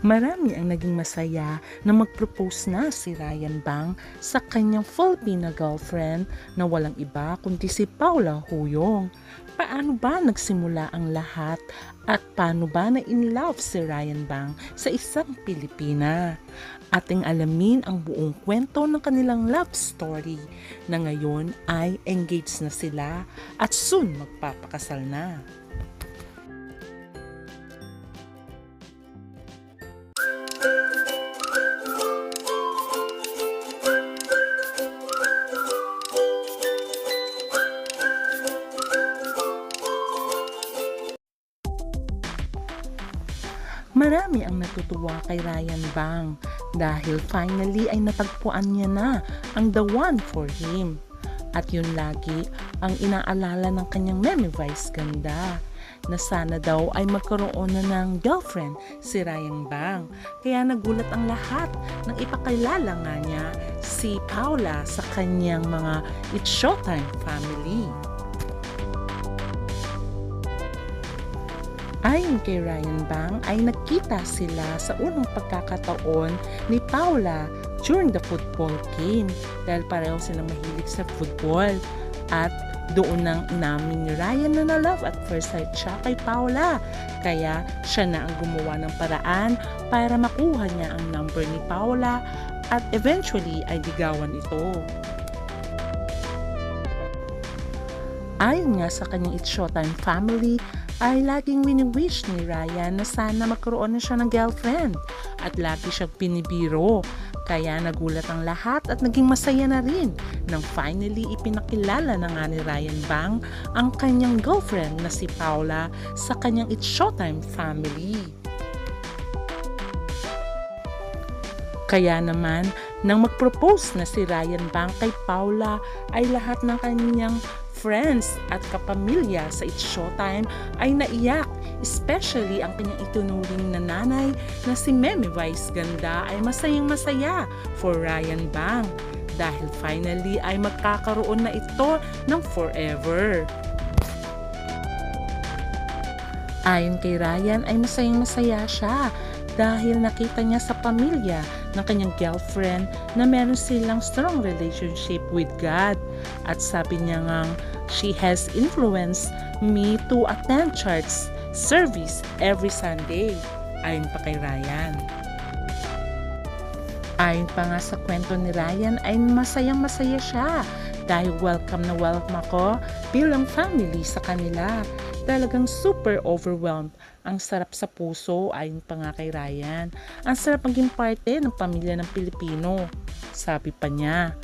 Marami ang naging masaya na mag-propose na si Ryan Bang sa kanyang Filipina girlfriend na walang iba kundi si Paula Huyong. Paano ba nagsimula ang lahat at paano ba na in love si Ryan Bang sa isang Pilipina? Ating alamin ang buong kwento ng kanilang love story na ngayon ay engaged na sila at soon magpapakasal na. Marami ang natutuwa kay Ryan Bang dahil finally ay natagpuan niya na ang the one for him. At yun lagi ang inaalala ng kanyang Meme Vice ganda na sana daw ay magkaroon na ng girlfriend si Ryan Bang. Kaya nagulat ang lahat nang ipakilala nga niya si Paula sa kanyang mga It's Showtime family. Ayon kay Ryan Bang ay nagkita sila sa unang pagkakataon ni Paula during the football game dahil pareho silang mahilig sa football at doon nang inamin ni Ryan na na-love at first sight siya kay Paula. Kaya siya na ang gumawa ng paraan para makuha niya ang number ni Paula at eventually ay ligawan ito. Ayon nga sa kanyang It's Showtime family, ay laging wini-wish ni Ryan na sana magkaroon na siya ng girlfriend at lagi siyang pinibiro. Kaya nagulat ang lahat at naging masaya na rin nang finally ipinakilala na nga ni Ryan Bang ang kanyang girlfriend na si Paula sa kanyang It's Showtime family. Kaya naman, nang mag-propose na si Ryan Bang kay Paula ay lahat ng kanyang friends at kapamilya sa It's Showtime ay naiyak. Especially ang kanyang itunuring na nanay na si Meme Vice Ganda ay masayang masaya for Ryan Bang dahil finally ay magkakaroon na ito ng forever. Ayon kay Ryan ay masayang masaya siya dahil nakita niya sa pamilya ng kanyang girlfriend na meron silang strong relationship with God. At sabi niya nga, she has influenced me to attend church service every Sunday. Ayon pa kay Ryan. Ayon pa nga sa kwento ni Ryan ay masayang masaya siya dahil welcome na welcome ako bilang family sa kanila. Talagang super overwhelmed. Ang sarap sa puso ayon pa nga kay Ryan. Ang sarap maging parte ng pamilya ng Pilipino. Sabi pa niya.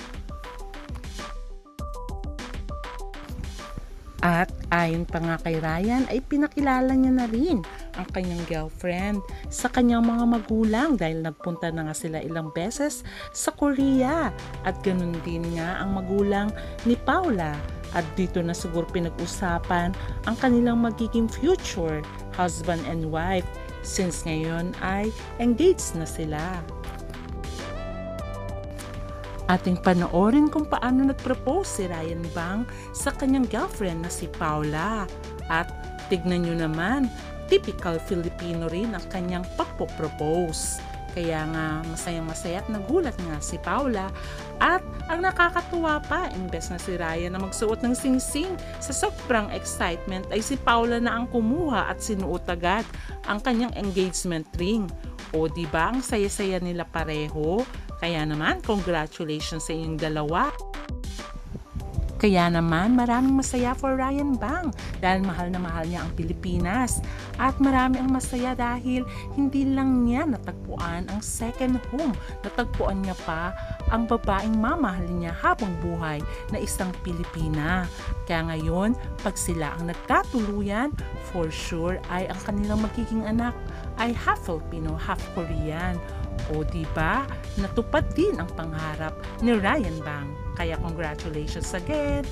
At ayon pa nga kay Ryan ay pinakilala niya na rin ang kanyang girlfriend sa kanyang mga magulang dahil nagpunta na nga sila ilang beses sa Korea at ganun din nga ang magulang ni Paula at dito na siguro pinag-usapan ang kanilang magiging future husband and wife since ngayon ay engaged na sila. Ating panoorin kung paano nag-propose si Ryan Bang sa kanyang girlfriend na si Paula. At tignan nyo naman, typical Filipino rin ang kanyang pagpo-propose. Kaya nga masayang masaya at nagulat nga si Paula at ang nakakatuwa pa, imbes na si Ryan na magsuot ng sing-sing sa sobrang excitement ay si Paula na ang kumuha at sinuot agad ang kanyang engagement ring. O di ba ang saya-saya nila pareho? Kaya naman, congratulations sa inyong dalawa. Kaya naman, maraming masaya for Ryan Bang dahil mahal na mahal niya ang Pilipinas. At marami ang masaya dahil hindi lang niya natagpuan ang second home. Natagpuan niya pa ang babaeng mamahalin niya habang buhay na isang Pilipina. Kaya ngayon, pag sila ang nagkatuluyan, for sure ay ang kanilang magiging anak ay half Filipino, half Korean. O di ba? Natupad din ang pangarap ni Ryan Bang. Kaya congratulations again!